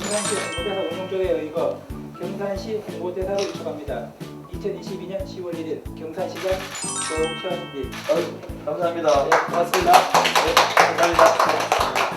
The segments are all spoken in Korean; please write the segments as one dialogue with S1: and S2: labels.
S1: 경산시 홍보대사 운영조례에 의거 경산시 홍보대사로 위촉합니다. 2022년 10월 1일 경산시장 조현일.
S2: 어, 감사합니다.
S1: 네, 고맙습니다. 네.
S2: 감사합니다.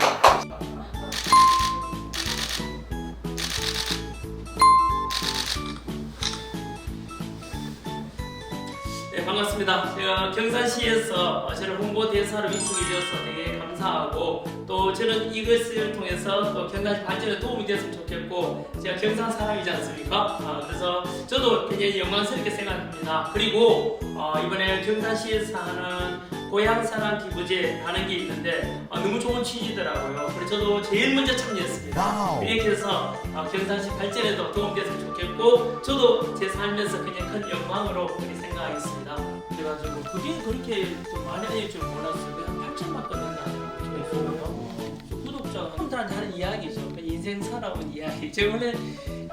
S3: 네, 반갑습니다. 제가 경산시에서 어, 저를 홍보대사로 위촉이 되어서 되게 감사하고 또 저는 이것을 통해서 또 경산시 발전에 도움이 됐으면 좋겠고 제가 경산 사람이지 않습니까? 아, 그래서 저도 굉장히 영광스럽게 생각합니다. 그리고 어, 이번에 경산시에서 하는 고향사랑 기부제 하는 게 있는데 어, 너무 좋은 취지더라고요. 그래서 저도 제일 먼저 참여했습니다. 이렇게 해서 어, 경산시 발전에도 도움됐으면 좋겠고 저도 제 살면서 그냥 큰 영광으로 그렇게 생각하겠습니다. 그래가지고 그게 그렇게 좀 많이 알릴 줄 몰랐어요. 그냥 8천만 끊는다는 조회수요. 구독자가 분들한테 하는 이야기죠. 그 인생 살아온 이야기. 제가 원래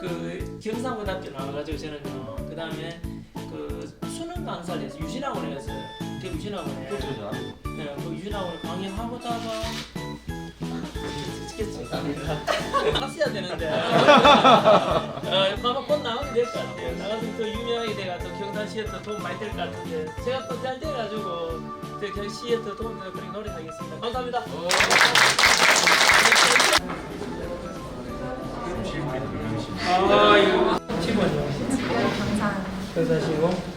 S3: 그 경상고등학교 나와가지고 저는요. 그 다음에 그 수능 강사를 해서 유신학원에 갔어 요. 대구 유신학원에.
S2: 그렇죠.
S3: 네, 그 유신학원에 강의하고다가 갔어야 되는데. 어, 아마 곧 나가게 될것 같아요. 나가서 더 유명하게 돼가 또 경산시에 더 도움 많이 될 것 같은데. 제가 또 잘 돼가지고 또 경시에 더 도움 되는 그런 노력하겠습니다. 감사합니다. 아 이거 10원이요
S4: 감사합니다.
S3: 경산시고